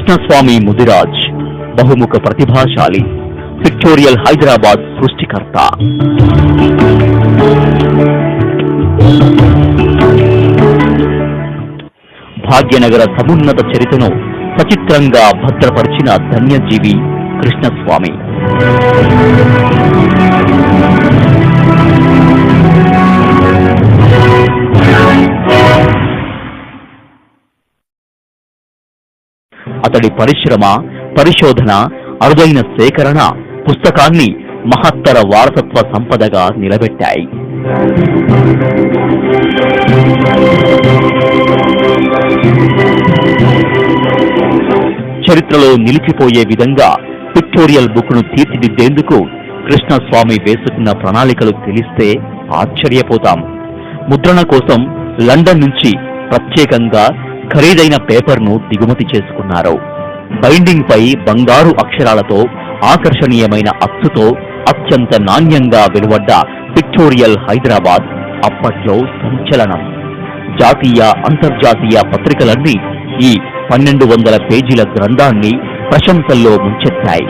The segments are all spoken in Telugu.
కృష్ణస్వామి ముదిరాజ్ బహుముఖ ప్రతిభాశాలి పిక్టోరియల్ హైదరాబాద్ సృష్టికర్త. భాగ్యనగర సమున్నత చరితను సచిత్రంగా భద్రపరిచిన ధన్యజీవి కృష్ణస్వామి. అతడి పరిశ్రమ పరిశోధన అరుదైన సేకరణ పుస్తకాన్ని మహత్తర వారసత్వ సంపదగా నిలబెట్టాయి. చరిత్రలో నిలిచిపోయే విధంగా పిక్టోరియల్ బుక్ను తీర్చిదిద్దేందుకు కృష్ణస్వామి వేసుకున్న ప్రణాళికలు తెలిస్తే ఆశ్చర్యపోతాం. ముద్రణ కోసం లండన్ నుంచి ప్రత్యేకంగా ఖరీదైన పేపర్ను దిగుమతి చేసుకున్నారు. బైండింగ్ పై బంగారు అక్షరాలతో ఆకర్షణీయమైన అచ్చుతో అత్యంత నాణ్యంగా వెలువడ్డ పిక్టోరియల్ హైదరాబాద్ అప్పట్లో సంచలనం. జాతీయ అంతర్జాతీయ పత్రికలన్నీ ఈ పన్నెండు వందల పేజీల గ్రంథాన్ని ప్రశంసల్లో ముంచెత్తాయి.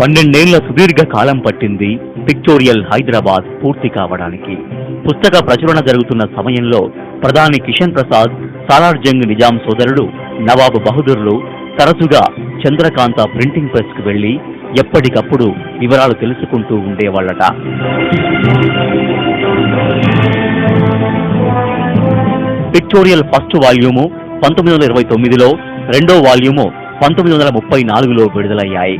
పన్నెండేళ్ళ సుదీర్ఘ కాలం పట్టింది పిక్టోరియల్ హైదరాబాద్ పూర్తి కావడానికి. పుస్తక ప్రచురణ జరుగుతున్న సమయంలో ప్రధాని కిషన్ ప్రసాద్ సాలార్జంగ్ నిజాం సోదరుడు నవాబు బహదూర్లు తరచుగా చంద్రకాంత ప్రింటింగ్ ప్రెస్కు వెళ్ళి ఎప్పటికప్పుడు వివరాలు తెలుసుకుంటూ ఉండేవాళ్ళట. పిక్టోరియల్ ఫస్ట్ వాల్యూము పంతొమ్మిది వందల ఇరవై తొమ్మిదిలో రెండో వాల్యూము పంతొమ్మిది వందల ముప్పై నాలుగులో విడుదలయ్యాయి.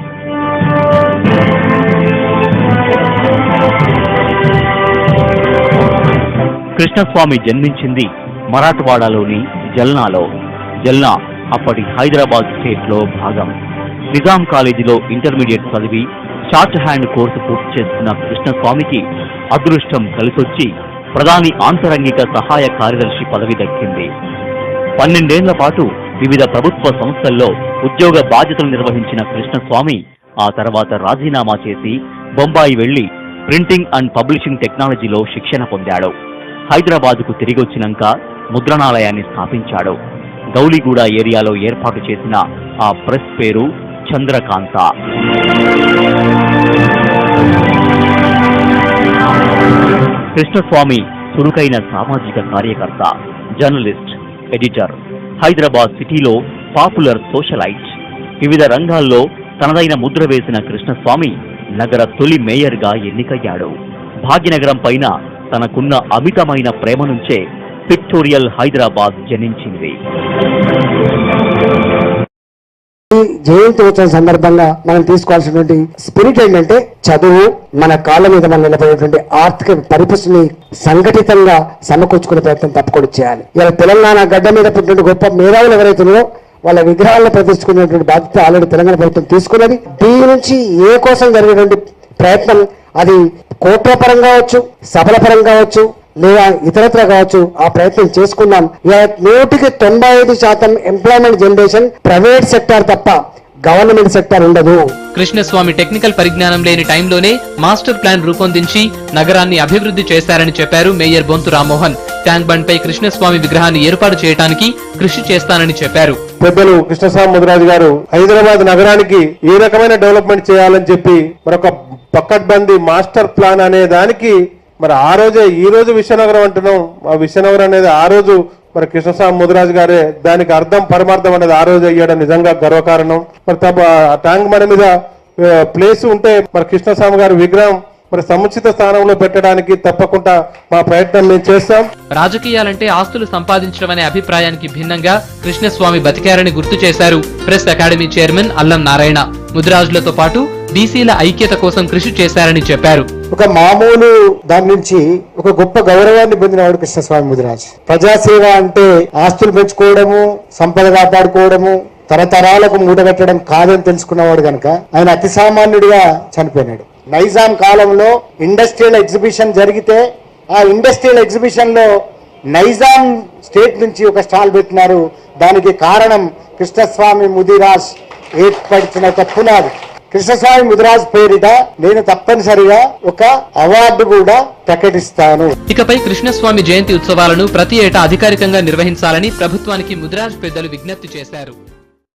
కృష్ణస్వామి జన్మించింది మరాఠవాడలోని జల్నాలో. జల్నా అప్పటి హైదరాబాద్ స్టేట్లో భాగం. నిజాం కాలేజీలో ఇంటర్మీడియట్ చదివి షార్ట్ హ్యాండ్ కోర్సు పూర్తి చేస్తున్న కృష్ణస్వామికి అదృష్టం కలిసొచ్చి ప్రధాని ఆంతరంగిక సహాయ కార్యదర్శి పదవి దక్కింది. పన్నెండేళ్ళ పాటు వివిధ ప్రభుత్వ సంస్థల్లో ఉద్యోగ బాధ్యతలు నిర్వహించిన కృష్ణస్వామి ఆ తర్వాత రాజీనామా చేసి బొంబాయి వెళ్ళి ప్రింటింగ్ అండ్ పబ్లిషింగ్ టెక్నాలజీలో శిక్షణ పొందాడు. హైదరాబాద్కు తిరిగొచ్చినాక ముద్రణాలయాన్ని స్థాపించాడు. గౌలిగూడ ఏరియాలో ఏర్పాటు చేసిన ఆ ప్రెస్ పేరు చంద్రకాంత. కృష్ణస్వామి చురుకైన సామాజిక కార్యకర్త జర్నలిస్ట్ ఎడిటర్. హైదరాబాద్ సిటీలో పాపులర్ సోషలైట్. వివిధ రంగాల్లో తనదైన ముద్ర వేసిన కృష్ణస్వామి నగర తొలి మేయర్గా ఎన్నికయ్యాడు. భాగ్యనగరం పైన తనకున్న అమితమైన ప్రేమ నుంచే పిక్టోరియల్ హైదరాబాద్ జనించింది. జయంతి ఉత్సవం సందర్భంగా మనం తీసుకోవాల్సినటువంటి స్పిరిట్ ఏంటంటే చదువు మన కాళ్ళ మీద మనం నిలబడేటువంటి ఆర్థిక పరిపుష్టిని సంఘటితంగా సమకూర్చుకునే ప్రయత్నం తప్పకుండా చేయాలి. ఇలా తెలంగాణ గడ్డ మీద పుట్టిన గొప్ప మేధావులు ఎవరైతే వాళ్ళ విగ్రహాలను ప్రదర్శించుకునేటువంటి బాధ్యత ఆల్రెడీ తెలంగాణ ప్రభుత్వం తీసుకున్నది. దీని నుంచి ఏ కోసం జరిగేటువంటి ప్రయత్నం అది కోర్టుల పరంగా కావచ్చు సభల పరంగా కావచ్చు లేదా ఇతరత్ర కావచ్చు ఆ ప్రయత్నం చేసుకున్నాం. నూటికి తొంభై ఐదు శాతం ఎంప్లాయ్మెంట్ జనరేషన్ ప్రైవేట్ సెక్టార్ తప్ప గవర్నమెంట్ సెక్టార్ ఉండదు. కృష్ణస్వామి టెక్నికల్ పరిజ్ఞానం లేని టైంలోనే మాస్టర్ ప్లాన్ రూపొందించి నగరాన్ని అభివృద్ధి చేశారని చెప్పారు mayor Bonthu Rammohan. Tank bund పై కృష్ణస్వామి విగ్రహాన్ని ఏర్పాటు చేయడానికి కృషి చేస్తానని చెప్పారు. పెద్దలు కృష్ణస్వామి ముదిరాజు గారు హైదరాబాద్ నగరానికి ఏ రకమైన డెవలప్మెంట్ చేయాలని చెప్పి మరొక పక్కడ్బందీ మాస్టర్ ప్లాన్ అనే దానికి మరి ఆ రోజే ఈ రోజు విశ్వనగరం అంటున్నాం. ఆ విశ్వనగరం అనేది ఆ రోజు మరి కృష్ణస్వామి ముదిరాజు గారే దానికి అర్థం పరమార్థం అనేది ఆ రోజు అయ్యడం నిజంగా గర్వకారణం. మరి తప్ప ట్యాంక్ మన మీద ప్లేస్ ఉంటే మరి కృష్ణస్వామి గారి విగ్రహం మరి సముచిత స్థానంలో పెట్టడానికి తప్పకుండా మా ప్రయత్నం మేము చేస్తాం. రాజకీయాలంటే ఆస్తులు సంపాదించడం అనే అభిప్రాయానికి భిన్నంగా కృష్ణస్వామి బతికారని గుర్తు చేశారు ప్రెస్ అకాడమీ చైర్మన్ అల్లం నారాయణ. ముదిరాజులతో పాటు బీసీల ఐక్యత కోసం కృషి చేశారని చెప్పారు. ఒక మామూలు దాని నుంచి ఒక గొప్ప గౌరవాన్ని పొందినవాడు కృష్ణస్వామి ముదిరాజ్. ప్రజాసేవ అంటే ఆస్తులు పెంచుకోవడము సంపద కాపాడుకోవడము తరతరాలకు మూటగట్టడం కాదని తెలుసుకున్నవాడు గనక ఆయన అతి సామాన్యుడిగా చనిపోయినాడు. నైజాం కాలంలో ఇండస్ట్రియల్ ఎగ్జిబిషన్ జరిగితే ఆ ఇండస్ట్రియల్ ఎగ్జిబిషన్లో నైజాం స్టేట్ నుంచి ఒక స్టాల్ పెట్టినారు. దానికి కారణం కృష్ణస్వామి ముదిరాజ్ ఏర్పరిచిన ఒక పునాది. కృష్ణస్వామి ముదిరాజ్ పేరిట నేను తప్పనిసరిగా ఒక అవార్డు కూడా ప్రకటిస్తాను. ఇకపై కృష్ణస్వామి జయంతి ఉత్సవాలను ప్రతి ఏటా అధికారికంగా నిర్వహించాలని ప్రభుత్వానికి ముదిరాజ్ పెద్దలు విజ్ఞప్తి చేశారు.